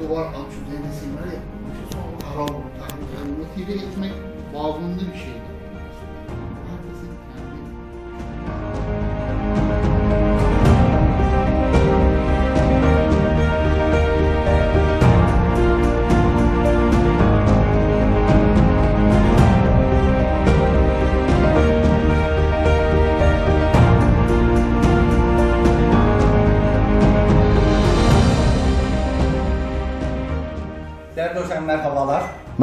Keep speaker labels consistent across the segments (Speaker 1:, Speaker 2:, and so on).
Speaker 1: duvar alt yüzeyine silmeler yapılmış. Sonra karavurlar, hani hürmetiyle etmek bağımlı bir şeydir.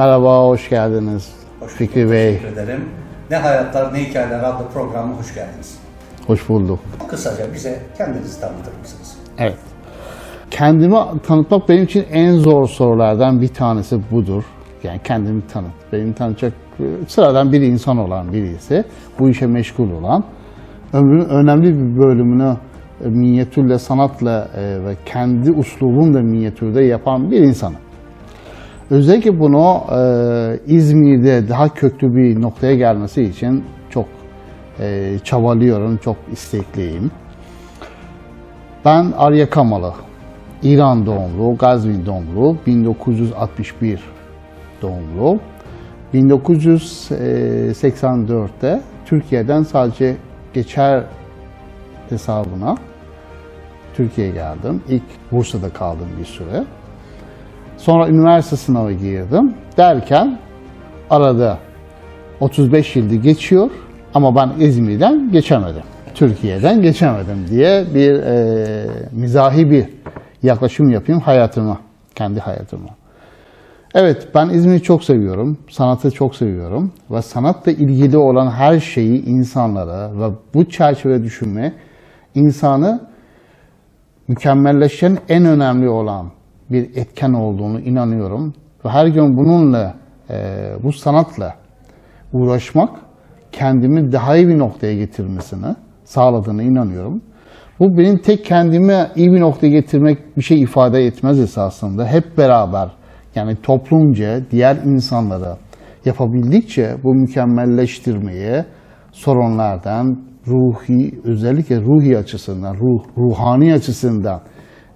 Speaker 2: Merhaba, hoş geldiniz.
Speaker 3: Hoş
Speaker 2: Fikri
Speaker 3: bulduk,
Speaker 2: Bey,
Speaker 3: Teşekkür ederim. Ne Hayatlar Ne Hikayeler adlı programı hoş geldiniz.
Speaker 2: hoş bulduk.
Speaker 3: Kısaca bize kendinizi tanıtır mısınız?
Speaker 2: Evet. Kendimi tanıtmak benim için en zor sorulardan bir tanesi budur. Yani kendimi tanıt. Benim tanıtacak e, sıradan bir insan olan birisi, bu işe meşgul olan, ömrünün önemli bir bölümünü e, minyatürle, sanatla e, ve kendi uslubumla minyatürde yapan bir insanım. Özellikle bunu e, İzmir'de daha köklü bir noktaya gelmesi için çok e, çabalıyorum, çok istekliyim. Ben Arya Kamalı, İran doğumlu, Gazvin doğumlu, 1961 doğumlu. 1984'te Türkiye'den sadece geçer hesabına Türkiye'ye geldim. İlk Bursa'da kaldım bir süre. Sonra üniversite sınavı girdim. Derken arada 35 yılda geçiyor ama ben İzmir'den geçemedim. Türkiye'den geçemedim diye bir e, mizahi bir yaklaşım yapayım hayatıma, kendi hayatıma. Evet, ben İzmir'i çok seviyorum, sanatı çok seviyorum ve sanatla ilgili olan her şeyi insanlara ve bu çerçevede düşünme insanı mükemmelleşen en önemli olan bir etken olduğunu inanıyorum. Ve her gün bununla, e, bu sanatla uğraşmak kendimi daha iyi bir noktaya getirmesini sağladığını inanıyorum. Bu benim tek kendime iyi bir noktaya getirmek bir şey ifade etmez esasında. Hep beraber yani toplumca diğer insanlara yapabildikçe bu mükemmelleştirmeye sorunlardan ruhi özellikle ruhi açısından, ruh, ruhani açısından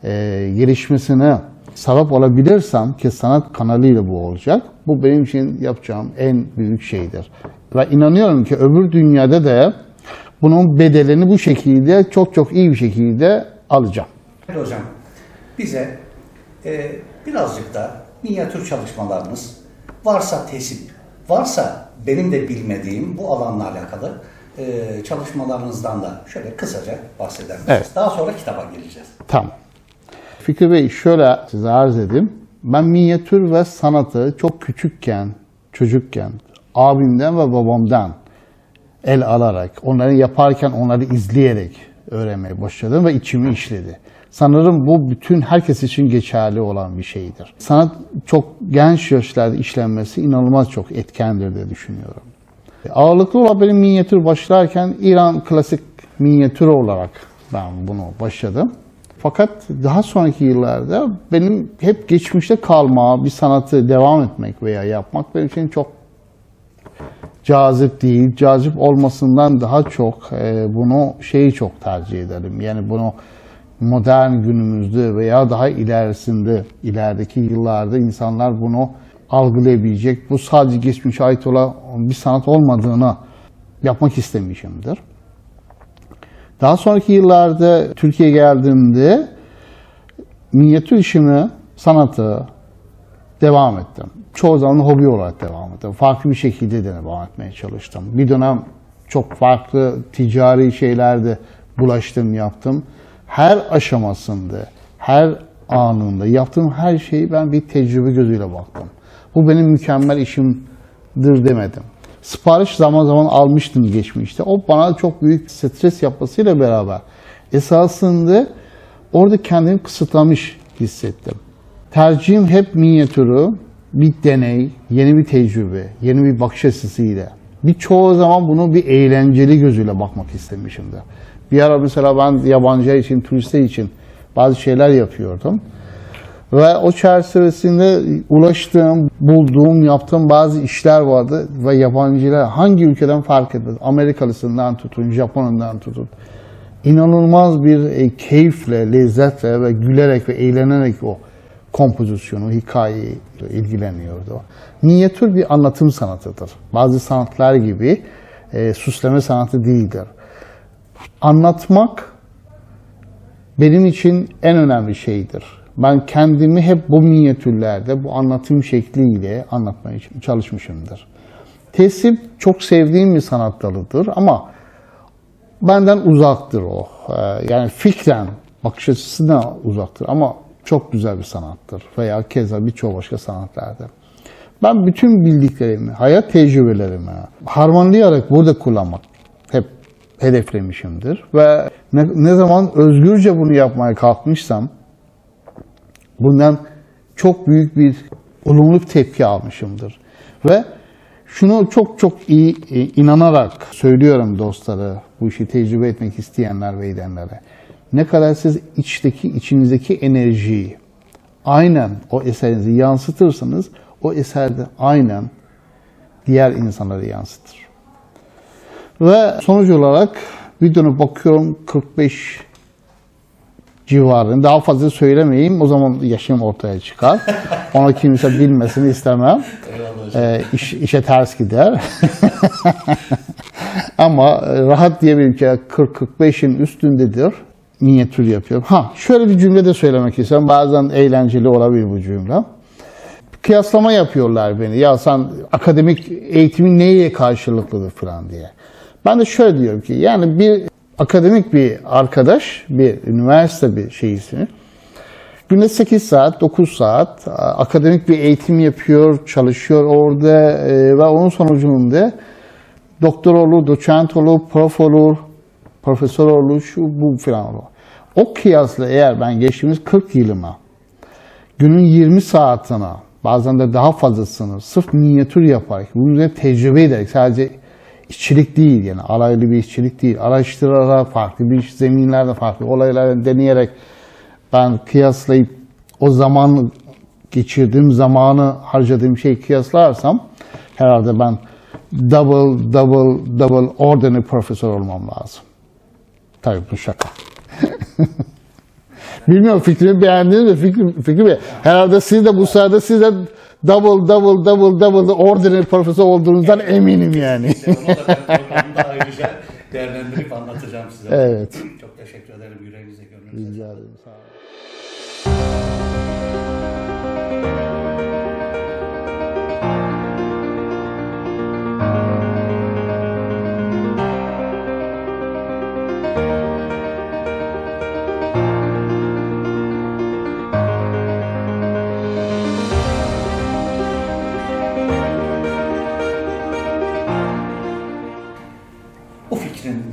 Speaker 2: e, gelişmesine sebep olabilirsem ki sanat kanalıyla bu olacak. Bu benim için yapacağım en büyük şeydir. Ve inanıyorum ki öbür dünyada da bunun bedelini bu şekilde çok çok iyi bir şekilde alacağım.
Speaker 3: Değerli hocam bize e, birazcık da minyatür çalışmalarınız varsa tesip, varsa benim de bilmediğim bu alanla alakalı e, çalışmalarınızdan da şöyle kısaca bahseder misiniz?
Speaker 2: Evet.
Speaker 3: Daha sonra kitaba geleceğiz.
Speaker 2: Tamam. Fikri Bey şöyle size arz edeyim. Ben minyatür ve sanatı çok küçükken, çocukken abimden ve babamdan el alarak, onları yaparken onları izleyerek öğrenmeye başladım ve içimi işledi. Sanırım bu bütün herkes için geçerli olan bir şeydir. Sanat çok genç yaşlarda işlenmesi inanılmaz çok etkendir diye düşünüyorum. Ağırlıklı olarak benim minyatür başlarken İran klasik minyatür olarak ben bunu başladım. Fakat daha sonraki yıllarda benim hep geçmişte kalma, bir sanatı devam etmek veya yapmak benim için çok cazip değil. Cazip olmasından daha çok e, bunu şeyi çok tercih ederim. Yani bunu modern günümüzde veya daha ilerisinde, ilerideki yıllarda insanlar bunu algılayabilecek, bu sadece geçmişe ait olan bir sanat olmadığını yapmak istemişimdir. Daha sonraki yıllarda Türkiye'ye geldiğimde minyatür işimi, sanatı devam ettim. Çoğu zaman hobi olarak devam ettim. Farklı bir şekilde de devam etmeye çalıştım. Bir dönem çok farklı ticari şeylerde bulaştım, yaptım. Her aşamasında, her anında yaptığım her şeyi ben bir tecrübe gözüyle baktım. Bu benim mükemmel işimdir demedim. Sipariş zaman zaman almıştım geçmişte. O bana çok büyük stres yapmasıyla beraber esasında orada kendimi kısıtlamış hissettim. Tercihim hep minyatürü, bir deney, yeni bir tecrübe, yeni bir bakış açısıyla. Birçoğu zaman bunu bir eğlenceli gözüyle bakmak istemişimdir. Bir ara mesela ben yabancı için, turistler için bazı şeyler yapıyordum. Ve o çerçevesinde ulaştığım, bulduğum, yaptığım bazı işler vardı ve yabancılar hangi ülkeden fark etmez. Amerikalısından tutun, Japonundan tutun. İnanılmaz bir e, keyifle, lezzetle ve gülerek ve eğlenerek o kompozisyonu, hikayeyle ilgileniyordu. Minyatür bir anlatım sanatıdır. Bazı sanatlar gibi e, süsleme sanatı değildir. Anlatmak benim için en önemli şeydir. Ben kendimi hep bu minyatürlerde, bu anlatım şekliyle anlatmaya çalışmışımdır. Tesip çok sevdiğim bir sanat dalıdır ama benden uzaktır o. Ee, Yani fikren, bakış açısından uzaktır ama çok güzel bir sanattır. Veya keza birçok başka sanatlarda. Ben bütün bildiklerimi, hayat tecrübelerimi harmanlayarak burada kullanmak hep hedeflemişimdir. Ve ne, ne zaman özgürce bunu yapmaya kalkmışsam bundan çok büyük bir olumlu tepki almışımdır. Ve şunu çok çok iyi e, inanarak söylüyorum dostlara, bu işi tecrübe etmek isteyenler ve edenlere. Ne kadar siz içteki, içinizdeki enerjiyi aynen o eserinizi yansıtırsanız o eserde aynen diğer insanları yansıtır. Ve sonuç olarak videona bakıyorum 45 civarında. Daha fazla söylemeyeyim. O zaman yaşım ortaya çıkar. Onu kimse bilmesini istemem. Ee, iş, işe ters gider. Ama e, rahat diyebilirim ki 40-45'in üstündedir. Minyatür yapıyorum. Ha şöyle bir cümle de söylemek istiyorum. Bazen eğlenceli olabilir bu cümle. Kıyaslama yapıyorlar beni. Ya sen akademik eğitimin neye karşılıklıdır falan diye. Ben de şöyle diyorum ki yani bir akademik bir arkadaş, bir üniversite bir şeysi günde 8 saat, 9 saat akademik bir eğitim yapıyor, çalışıyor orada e, ve onun sonucunda doktor olur, doçent olur, prof olur, profesör olur, şu bu falan olur. O kıyasla eğer ben geçtiğimiz 40 yılıma günün 20 saatine bazen de daha fazlasını sırf minyatür yaparak, bunu üzerine tecrübe ederek sadece işçilik değil yani alaylı bir işçilik değil. Araştırarak farklı bir zeminlerde farklı olayları deneyerek ben kıyaslayıp o zaman geçirdiğim zamanı harcadığım şeyi kıyaslarsam herhalde ben double double double ordinary profesör olmam lazım. Tabii bu şaka. Bilmiyorum fikrimi beğendiniz mi? Fikri, fikri herhalde siz de bu sırada siz de double double double double ordinary profesör olduğunuzdan eminim yani.
Speaker 3: Onu da ben programda ayrıca değerlendirip anlatacağım size.
Speaker 2: Evet.
Speaker 3: Çok teşekkür ederim yüreğinize, gönlünüze.
Speaker 2: Rica ederim. Sağ olun.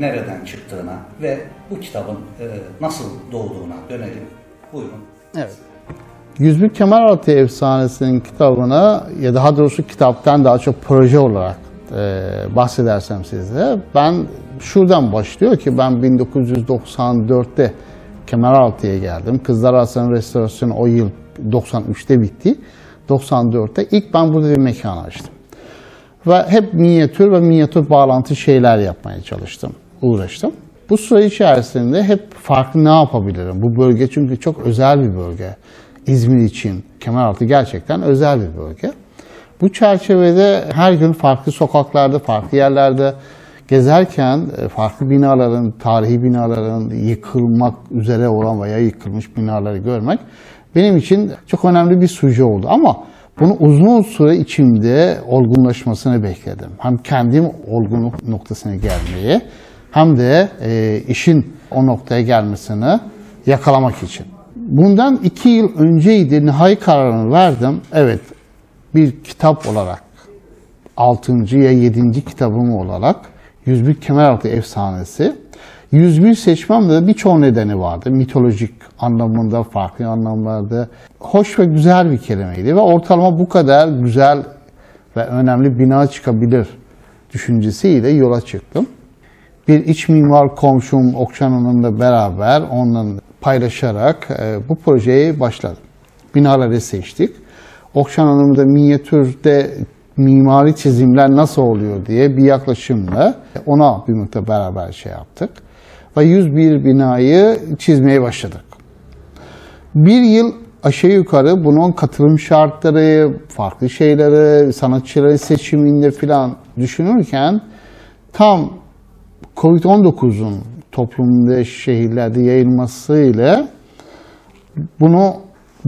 Speaker 3: Nereden çıktığına ve bu kitabın e, nasıl doğduğuna dönelim. Buyurun.
Speaker 2: Evet. Yüzbir Kemeraltı Efsanesi'nin kitabına ya daha doğrusu kitaptan daha çok proje olarak e, bahsedersem size ben şuradan başlıyor ki ben 1994'te Kemeraltı'ya geldim. Kızlar Arası'nın restorasyonu o yıl 93'te bitti. 94'te ilk ben burada bir mekan açtım. Ve hep minyatür ve minyatür bağlantı şeyler yapmaya çalıştım, uğraştım. Bu süre içerisinde hep farklı ne yapabilirim? Bu bölge çünkü çok özel bir bölge. İzmir için Kemeraltı gerçekten özel bir bölge. Bu çerçevede her gün farklı sokaklarda, farklı yerlerde gezerken e, farklı binaların, tarihi binaların yıkılmak üzere olan veya yıkılmış binaları görmek benim için çok önemli bir suje oldu. Ama bunu uzun süre içimde olgunlaşmasını bekledim. Hem kendim olgunluk noktasına gelmeyi hem de e, işin o noktaya gelmesini yakalamak için. Bundan iki yıl önceydi nihai kararını verdim. Evet bir kitap olarak 6. ya 7. kitabım olarak 101 Kemeraltı Efsanesi. 101 seçmemde de birçok nedeni vardı. Mitolojik anlamında, farklı anlamlarda. Hoş ve güzel bir kelimeydi ve ortalama bu kadar güzel ve önemli bina çıkabilir düşüncesiyle yola çıktım. Bir iç mimar komşum Okşan Hanım'la beraber onunla paylaşarak e, bu projeyi başladım. Binaları seçtik. Okşan Hanım da minyatürde mimari çizimler nasıl oluyor diye bir yaklaşımla ona bir miktar beraber şey yaptık. Ve 101 binayı çizmeye başladık. Bir yıl aşağı yukarı bunun katılım şartları, farklı şeyleri, sanatçıların seçiminde filan düşünürken tam Covid-19'un toplumda şehirlerde yayılmasıyla bunu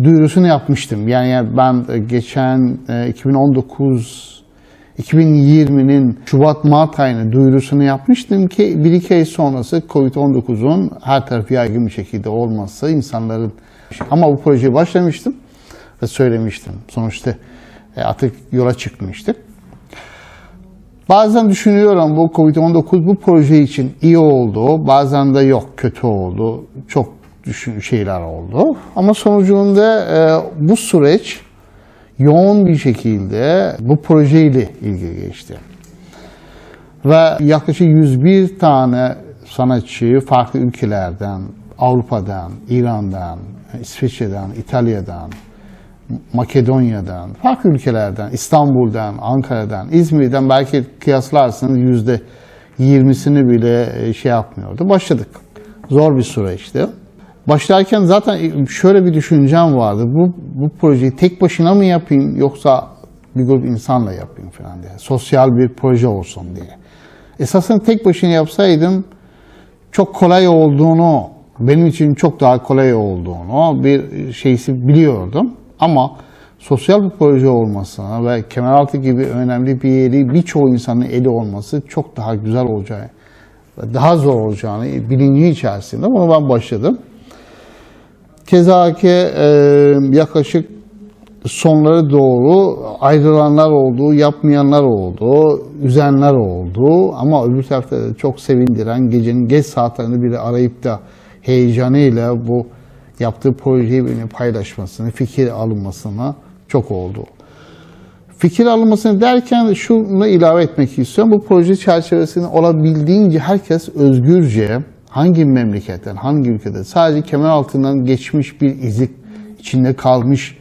Speaker 2: duyurusunu yapmıştım. Yani ben geçen e, 2019 2020'nin Şubat-Mart ayını duyurusunu yapmıştım ki bir iki ay sonrası Covid-19'un her tarafı yaygın bir şekilde olması insanların ama bu projeyi başlamıştım ve söylemiştim. Sonuçta e, artık yola çıkmıştık. Bazen düşünüyorum bu Covid-19 bu proje için iyi oldu, bazen de yok kötü oldu. Çok düşün şeyler oldu. Ama sonucunda e, bu süreç yoğun bir şekilde bu projeyle ilgili geçti. Ve yaklaşık 101 tane sanatçı farklı ülkelerden, Avrupa'dan, İran'dan, İsviçre'den, İtalya'dan, Makedonya'dan, farklı ülkelerden, İstanbul'dan, Ankara'dan, İzmir'den belki kıyaslarsınız yüzde yirmisini bile e, şey yapmıyordu. Başladık. Zor bir süreçti. Başlarken zaten şöyle bir düşüncem vardı. Bu, bu projeyi tek başına mı yapayım yoksa bir grup insanla yapayım falan diye. Sosyal bir proje olsun diye. Esasında tek başına yapsaydım çok kolay olduğunu, benim için çok daha kolay olduğunu bir şeysi biliyordum. Ama sosyal bir proje olmasına ve Kemeraltı gibi önemli bir yeri birçok insanın eli olması çok daha güzel olacağı daha zor olacağını bilinci içerisinde bunu ben başladım. Keza ki e, yaklaşık sonları doğru ayrılanlar oldu, yapmayanlar oldu, üzenler oldu. Ama öbür tarafta çok sevindiren gecenin geç saatlerinde biri arayıp da heyecanıyla bu yaptığı projeyi benimle paylaşmasını, fikir alınmasına çok oldu. Fikir alınmasını derken şunu ilave etmek istiyorum. Bu proje çerçevesinde olabildiğince herkes özgürce hangi memleketten, hangi ülkede sadece kemer altından geçmiş bir izik içinde kalmış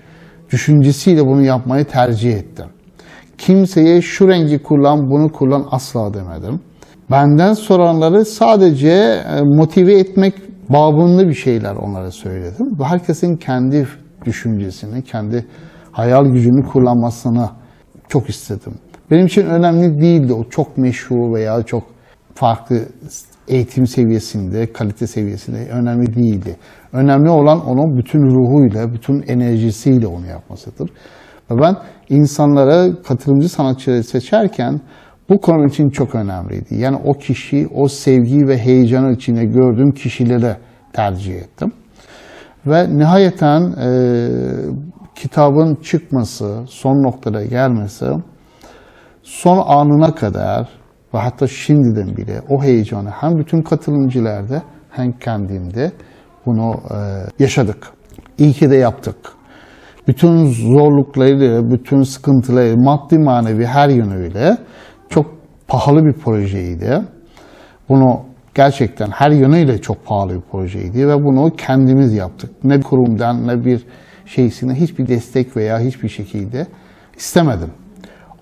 Speaker 2: düşüncesiyle bunu yapmayı tercih ettim. Kimseye şu rengi kullan, bunu kullan asla demedim. Benden soranları sadece e, motive etmek babında bir şeyler onlara söyledim. Herkesin kendi düşüncesini, kendi hayal gücünü kullanmasını çok istedim. Benim için önemli değildi o çok meşhur veya çok farklı eğitim seviyesinde, kalite seviyesinde önemli değildi. Önemli olan onun bütün ruhuyla, bütün enerjisiyle onu yapmasıdır. Ve ben insanlara katılımcı sanatçıları seçerken bu konu için çok önemliydi. Yani o kişi, o sevgi ve heyecanı içinde gördüğüm kişilere tercih ettim. Ve nihayeten e, kitabın çıkması, son noktada gelmesi, son anına kadar ve hatta şimdiden bile o heyecanı hem bütün katılımcılarda hem kendimde bunu e, yaşadık. İyi ki de yaptık. Bütün zorluklarıyla, bütün sıkıntıları, maddi manevi her yönüyle pahalı bir projeydi. Bunu gerçekten her yönüyle çok pahalı bir projeydi ve bunu kendimiz yaptık. Ne bir kurumdan ne bir şeysine hiçbir destek veya hiçbir şekilde istemedim.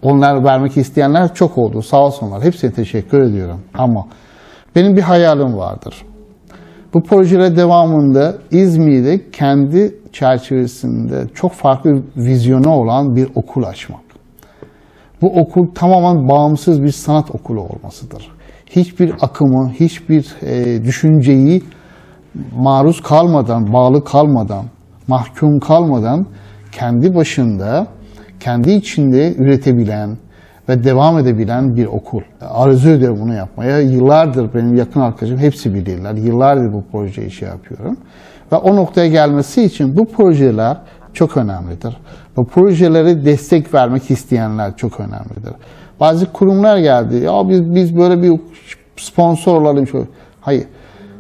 Speaker 2: Onlar vermek isteyenler çok oldu. Sağ olsunlar. Hepsine teşekkür ediyorum. Ama benim bir hayalim vardır. Bu projeler devamında İzmir'de kendi çerçevesinde çok farklı vizyonu olan bir okul açmak. Bu okul tamamen bağımsız bir sanat okulu olmasıdır. Hiçbir akımı, hiçbir e, düşünceyi maruz kalmadan, bağlı kalmadan, mahkum kalmadan kendi başında, kendi içinde üretebilen ve devam edebilen bir okul. Arzu ediyorum bunu yapmaya. Yıllardır benim yakın arkadaşım hepsi bilirler. Yıllardır bu projeyi şey yapıyorum. Ve o noktaya gelmesi için bu projeler çok önemlidir. Bu projeleri destek vermek isteyenler çok önemlidir. Bazı kurumlar geldi. Ya biz biz böyle bir sponsor olalım. Şöyle. Hayır.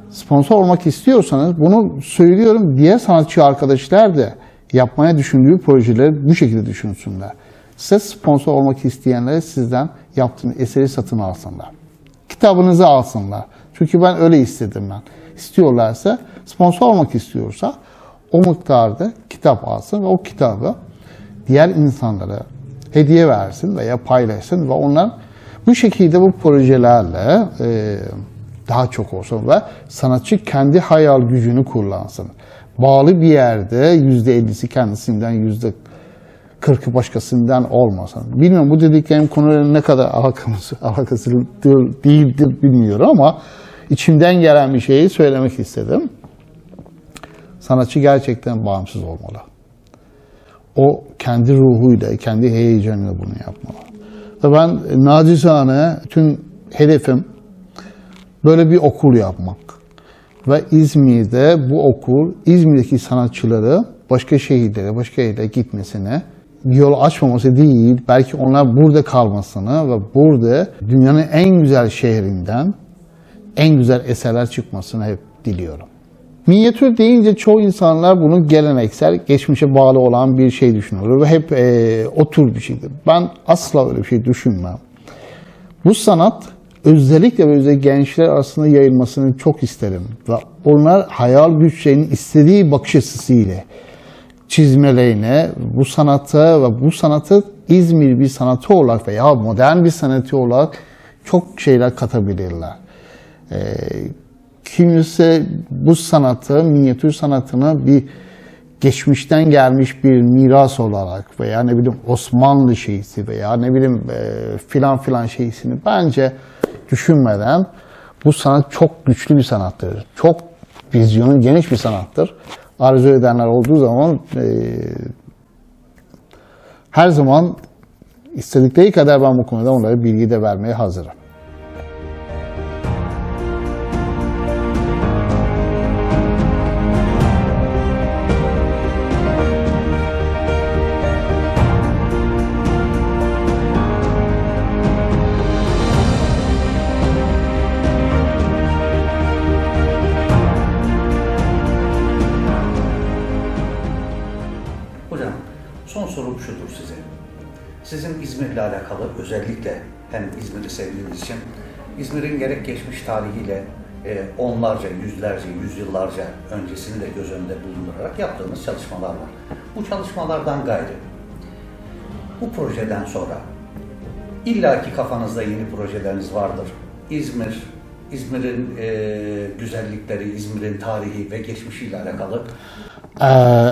Speaker 2: Sponsor olmak istiyorsanız bunu söylüyorum. Diğer sanatçı arkadaşlar da yapmaya düşündüğü projeleri bu şekilde düşünsünler. Size sponsor olmak isteyenlere sizden yaptığınız eseri satın alsınlar. Kitabınızı alsınlar. Çünkü ben öyle istedim ben. İstiyorlarsa, sponsor olmak istiyorsa o miktarda kitap alsın ve o kitabı diğer insanlara hediye versin veya paylaşsın ve onlar bu şekilde bu projelerle e, daha çok olsun ve sanatçı kendi hayal gücünü kullansın. bağlı bir yerde yüzde ellisi kendisinden yüzde kırkı başkasından olmasın. Bilmiyorum bu dediklerim konuyla ne kadar alakamız, alakası değildir bilmiyorum ama içimden gelen bir şeyi söylemek istedim. Sanatçı gerçekten bağımsız olmalı. O kendi ruhuyla, kendi heyecanıyla bunu yapmalı. Ve ben nacizane tüm hedefim böyle bir okul yapmak. Ve İzmir'de bu okul İzmir'deki sanatçıları başka şehirlere, başka yerlere gitmesine yol açmaması değil, belki onlar burada kalmasını ve burada dünyanın en güzel şehrinden en güzel eserler çıkmasını hep diliyorum. Minyatür deyince çoğu insanlar bunu geleneksel, geçmişe bağlı olan bir şey düşünüyor ve hep e, o tür bir şeydir. Ben asla öyle bir şey düşünmem. Bu sanat özellikle ve özellikle gençler arasında yayılmasını çok isterim. Ve onlar hayal güçlerinin istediği bakış açısıyla çizmelerine, bu sanata ve bu sanatı İzmir bir sanatı olarak veya modern bir sanatı olarak çok şeyler katabilirler. Ee, kimse bu sanatı, minyatür sanatını bir geçmişten gelmiş bir miras olarak veya ne bileyim Osmanlı şeysi veya ne bileyim e, filan filan şeysini bence düşünmeden bu sanat çok güçlü bir sanattır. Çok vizyonu geniş bir sanattır. Arzu edenler olduğu zaman e, her zaman istedikleri kadar ben bu konuda onlara bilgi de vermeye hazırım.
Speaker 3: Alakalı özellikle hem İzmir'i sevdiğiniz için İzmir'in gerek geçmiş tarihiyle e, onlarca, yüzlerce, yüzyıllarca öncesini de göz önünde bulundurarak yaptığınız çalışmalar var. Bu çalışmalardan gayrı bu projeden sonra illaki kafanızda yeni projeleriniz vardır. İzmir, İzmir'in e, güzellikleri, İzmir'in tarihi ve geçmişiyle alakalı
Speaker 2: Ee,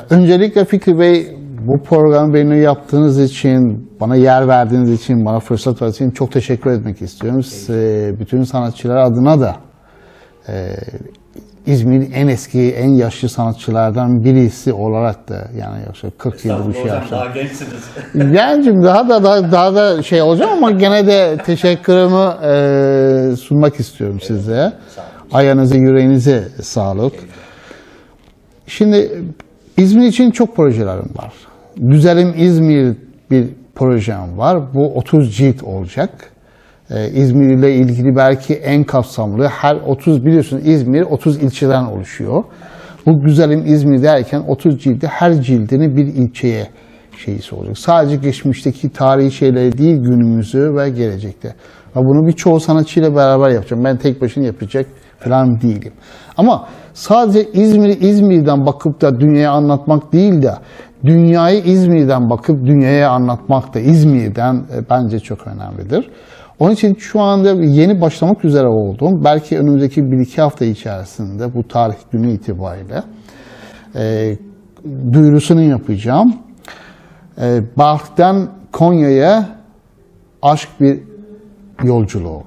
Speaker 2: öncelikle Fikri Bey bu programı benimle yaptığınız için, bana yer verdiğiniz için, bana fırsat verdiğiniz için çok teşekkür etmek istiyorum. Size, bütün sanatçılar adına da e, İzmir'in en eski, en yaşlı sanatçılardan birisi olarak da yani yoksa 40 yıldır bu şey yaptım.
Speaker 3: daha gençsiniz.
Speaker 2: Gencim daha da daha, daha da şey olacağım ama gene de teşekkürümü e, sunmak istiyorum size. Ayağınıza, yüreğinize sağlık. Şimdi İzmir için çok projelerim var. Güzelim İzmir bir projem var. Bu 30 cilt olacak. Ee, İzmir ile ilgili belki en kapsamlı. Her 30 biliyorsunuz İzmir 30 ilçeden oluşuyor. Bu güzelim İzmir derken 30 cildi her cildini bir ilçeye şeysi olacak. Sadece geçmişteki tarihi şeyleri değil günümüzü ve gelecekte. Ve bunu birçoğu sanatçıyla beraber yapacağım. Ben tek başına yapacak falan değilim. Ama sadece İzmir'i İzmir'den bakıp da dünyaya anlatmak değil de dünyayı İzmir'den bakıp dünyaya anlatmak da İzmir'den e, bence çok önemlidir. Onun için şu anda yeni başlamak üzere olduğum, belki önümüzdeki bir iki hafta içerisinde bu tarih günü itibariyle e, duyurusunu yapacağım. E, Balk'tan Konya'ya aşk bir yolculuğu.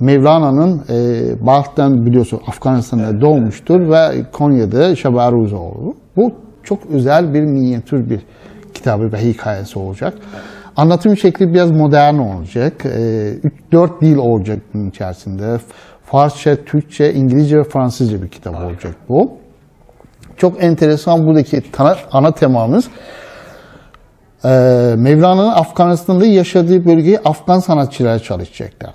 Speaker 2: Mevlana'nın e, Balk'tan biliyorsun Afganistan'da doğmuştur ve Konya'da Şabaruza oldu. Bu çok özel bir minyatür bir kitabı ve hikayesi olacak. Anlatım şekli biraz modern olacak. 3-4 dil olacak bunun içerisinde. Farsça, Türkçe, İngilizce ve Fransızca bir kitap olacak bu. Çok enteresan buradaki ana, temamız e, Mevlana'nın Afganistan'da yaşadığı bölgeyi Afgan sanatçılar çalışacaklar.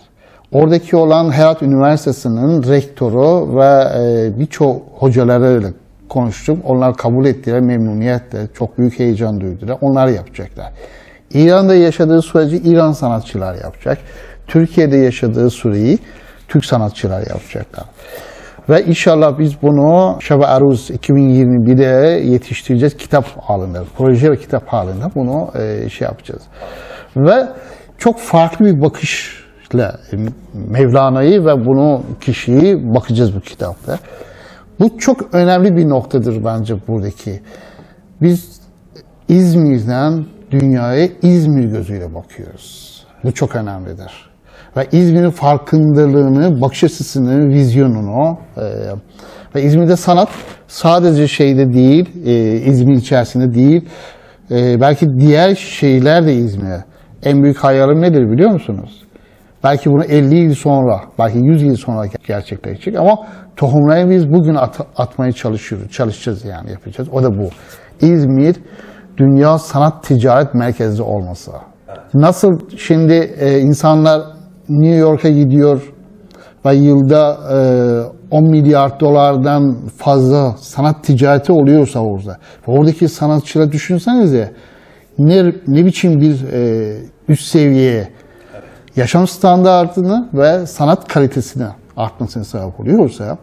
Speaker 2: Oradaki olan Herat Üniversitesi'nin rektörü ve e, birçok hocalarıyla konuştum. Onlar kabul ettiler memnuniyetle, çok büyük heyecan duydular. Onlar yapacaklar. İran'da yaşadığı süreci İran sanatçılar yapacak. Türkiye'de yaşadığı süreyi Türk sanatçılar yapacaklar. Ve inşallah biz bunu Şab Aruz 2021'de yetiştireceğiz kitap halinde, proje ve kitap halinde bunu e, şey yapacağız. Ve çok farklı bir bakışla Mevlana'yı ve bunu kişiyi bakacağız bu kitapta. Bu çok önemli bir noktadır bence buradaki. Biz İzmir'den dünyaya İzmir gözüyle bakıyoruz. Bu çok önemlidir. Ve İzmir'in farkındalığını, bakış açısını, vizyonunu e, ve İzmir'de sanat sadece şeyde değil, e, İzmir içerisinde değil, e, belki diğer şeyler de İzmir'e. En büyük hayalim nedir biliyor musunuz? Belki bunu 50 yıl sonra, belki 100 yıl sonra gerçekleşecek ama tohumları biz bugün at- atmaya çalışıyoruz, çalışacağız yani yapacağız. O da bu. İzmir dünya sanat ticaret merkezi olması. Nasıl şimdi e, insanlar New York'a gidiyor ve yılda e, 10 milyar dolardan fazla sanat ticareti oluyorsa orada. Oradaki sanatçıları düşünsenize ne, ne biçim bir e, üst seviyeye yaşam standartını ve sanat kalitesini artmasına sebep oluyorsa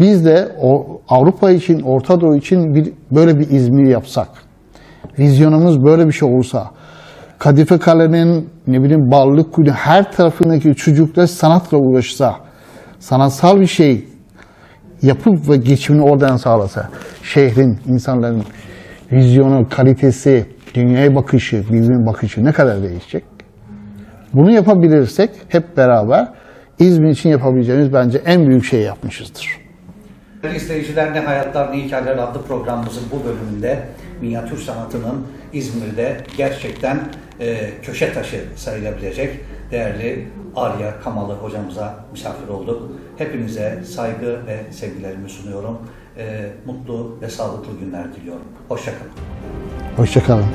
Speaker 2: biz de o, Avrupa için, Orta Doğu için bir, böyle bir İzmir yapsak, vizyonumuz böyle bir şey olsa, Kadife Kale'nin ne bileyim Ballık Kulü her tarafındaki çocuklar sanatla uğraşsa, sanatsal bir şey yapıp ve geçimini oradan sağlasa, şehrin, insanların vizyonu, kalitesi, dünyaya bakışı, birbirine bakışı ne kadar değişecek? Bunu yapabilirsek hep beraber İzmir için yapabileceğimiz bence en büyük şey yapmışızdır.
Speaker 3: İzleyiciler Ne Hayatlar Ne Hikayeler adlı programımızın bu bölümünde minyatür sanatının İzmir'de gerçekten e, köşe taşı sayılabilecek değerli Arya Kamalı hocamıza misafir olduk. Hepinize saygı ve sevgilerimi sunuyorum. E, mutlu ve sağlıklı günler diliyorum. Hoşçakalın.
Speaker 2: Hoşçakalın.